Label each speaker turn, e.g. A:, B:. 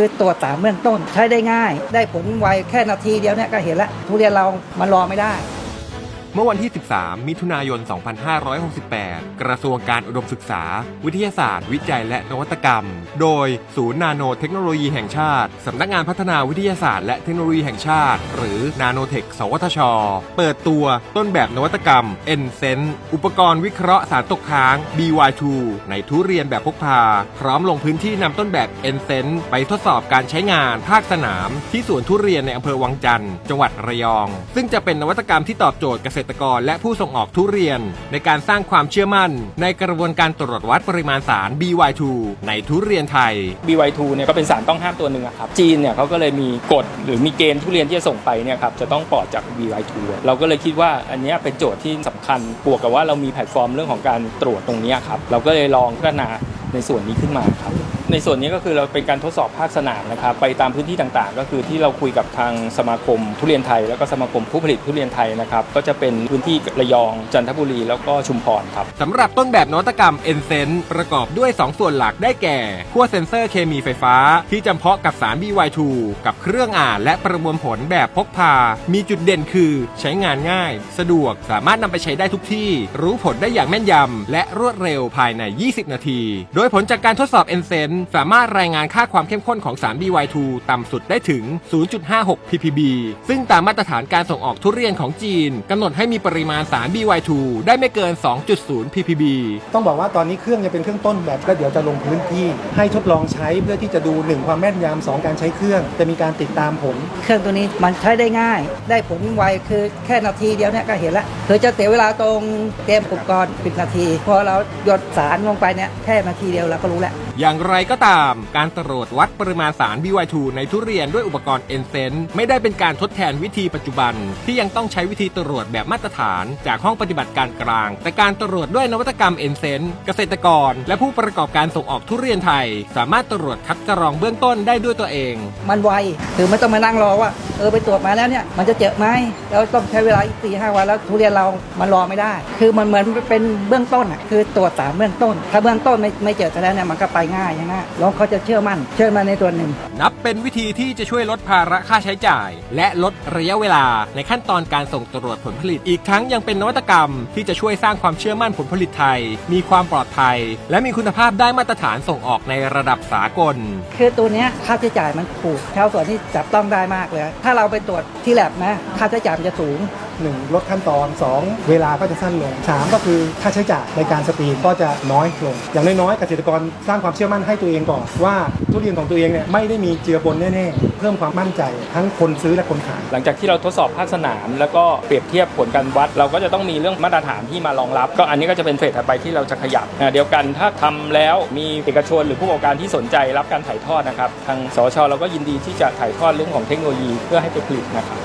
A: คือตรวจสามเบื้องต้น ใช้ได้ง่าย ได้ผลไวแค่นาทีเดียวเนี่ยก็เห็นแล้วทุเรียนเรามันรอไม่ได้
B: มื่อวันที่ 13 มิถุนายน 2568 กระทรวงการอุดมศึกษา วิทยาศาสตร์ วิจัยและนวัตกรรม โดย ศูนย์นาโนเทคโนโลยีแห่งชาติ สำนักงานพัฒนาวิทยาศาสตร์และเทคโนโลยีแห่งชาติ หรือนาโนเทค สวทช เปิดตัวต้นแบบนวัตกรรม e n s e n อุปกรณ์วิเคราะห์สารตกค้าง BY2 ในทุเรียนแบบพกพา พร้อมลงพื้นที่นำต้นแบบ e n s e n ไปทดสอบการใช้งานภาคสนาม ที่สวนทุเรียนในอำเภอวังจันทร์จังหวัดระยอง ซึ่งจะเป็นนวัตกรรมที่ตอบโจทย์เกษตรกรและผู้ส่งออกทุเรียน ในการสร้างความเชื่อมั่น ในกระบวนการตรวจวัดปริมาณสาร BY2 ในทุเรียนไทย
C: BY2 เนี่ยก็เป็นสารต้องห้ามตัวหนึ่งอะครับจีนเนี่ยเขาก็เลยมีกฎหรือมีเกณฑ์ทุเรียนที่จะส่งไปเนี่ยครับจะต้องปลอดจาก BY2 เราก็เลยคิดว่าอันนี้เป็นโจทย์ที่สำคัญบวกกับว่าเรามีแพลตฟอร์มเรื่องของการตรวจตรงนี้ครับเราก็เลยลองพัฒนา ในส่วนนี้ขึ้นมาครับ ในส่วนนี้ก็คือเราเป็นการทดสอบภาคสนามนะครับ ไปตามพื้นที่ต่างๆ ก็คือที่เราคุยกับทางสมาคมทุเรียนไทย แล้วก็สมาคมผู้ผลิตทุเรียนไทยนะครับ ก็จะเป็นพื้นที่ระยองจันทบุรี แล้วก็ชุมพรครับ
B: สำหรับต้นแบบนวัตกรรม e n s e n ประกอบด้วย 2 ส่วนหลักได้แก่ขั้วเซ็นเซอร์เคมีไฟฟ้า ที่จำเพาะกับสาร BY2 กับเครื่องอ่านและประมวลผลแบบพกพา มีจุดเด่นคือใช้งานง่าย สะดวกสามารถนำไปใช้ได้ทุกที่ รู้ผลได้อย่างแม่นยำและรวดเร็วภายใน 20 นาทีโดยผลจากการทดสอบ e n s e n สามารถรายงานค่าความเข้มข้นของสาร BY2 ต่ำสุดได้ถึง 0.56 ppb ซึ่งตามมาตรฐานการส่งออกทุเรียนของจีนกำหนดให้มีปริมาณสาร BY2 ได้ไม่เกิน 2.0 ppb
D: ต้องบอกว่าตอนนี้เครื่องจะเป็นเครื่องต้นแบบก็เดี๋ยวจะลงพื้นที่ ให้ทดลองใช้เพื่อที่จะดู 1 ความแม่นยำสองการใช้เครื่อง จะมีการติดตามผล
A: เครื่องตัวนี้มันใช้ได้ง่าย ได้ผลไวคือแค่นาทีเดียวเนี่ยก็เห็นแล้วคือจะเสียเวลาตรงเตรียมอุปกรณ์ปิดนาที พอเราหยดสารลงไปเนี่ยแค่นาทีเดียวเราก็รู้แล้ว
B: อย่างไรก็ตาม การตรวจวัดปริมาณสาร BY2 ในทุเรียนด้วยอุปกรณ์ e n s e n ไม่ได้เป็นการทดแทนวิธีปัจจุบัน ที่ยังต้องใช้วิธีตรวจแบบมาตรฐาน จากห้องปฏิบัติการกลาง แต่การตรวจด้วยนวัตกรรม e n s e n เกษตรกร และผู้ประกอบการส่งออกทุเรียนไทย สามารถตรวจคัดกรองเบื้องต้นได้ด้วยตัวเอง
A: มันไวคือไม่ต้องมานั่งรอว่าเออไปตรวจมาแล้วเนี่ยมันจะเจอไหมแล้วต้องใช้เวลาอีกสี่ห้าวันแล้วทุเรียนเรามันรอไม่ได้ คือมันเหมือนเป็นเบื้องต้นอะคือตรวจสารเบื้องต้น ถ้าเบื้องต้นไม่ไม่เจอกันแล้วเนี่ยมันก็ไปง่ายนะฮะแล้วเขาจะเชื่อมั่น เชื่อมั่นในตัวหนึ่ง
B: นับเป็นวิธีที่จะช่วยลดภาระค่าใช้จ่าย และลดระยะเวลาในขั้นตอนการส่งตรวจผลผลิต อีกทั้งยังเป็นนวัตกรรม ที่จะช่วยสร้างความเชื่อมั่นผลผลิตไทย มีความปลอดภัย และมีคุณภาพได้มาตรฐานส่งออกในระดับสากล
A: คือตัวเนี้ยค่าใช้จ่ายมันถูกชาวสวนที่จับต้องได้มากเลย ถ้าเราไปตรวจที่แลบนะค่าใช้จ่ายมันจะสูง
D: 1 ลดขั้นตอน 2 เวลาก็จะสั้นลง 3 ก็คือค่าใช้จ่ายในการสกรีนก็จะน้อยลง อย่างน้อยๆเกษตรกรสร้างความเชื่อมั่นให้ตัวเองก่อนว่าทุเรียนของตัวเองเนี่ยไม่ได้มีเจือปนแน่ๆ เพิ่มความมั่นใจทั้งคนซื้อและคนขาย
C: หลังจากที่เราทดสอบภาคสนาม แล้วก็เปรียบเทียบผลการวัด เราก็จะต้องมีเรื่องมาตรฐานที่มารองรับ ก็อันนี้ก็จะเป็นเฟสถัดไปที่เราจะขยับเดียวกันถ้าทำแล้วมีเอกชนหรือผู้ประกอบการที่สนใจรับการถ่ายทอดนะครับทางสชเราก็ยินดีที่จะถ่ายทอดเรื่องของเทคโนโลยีเพื่อให้ไปผลิตนะครับ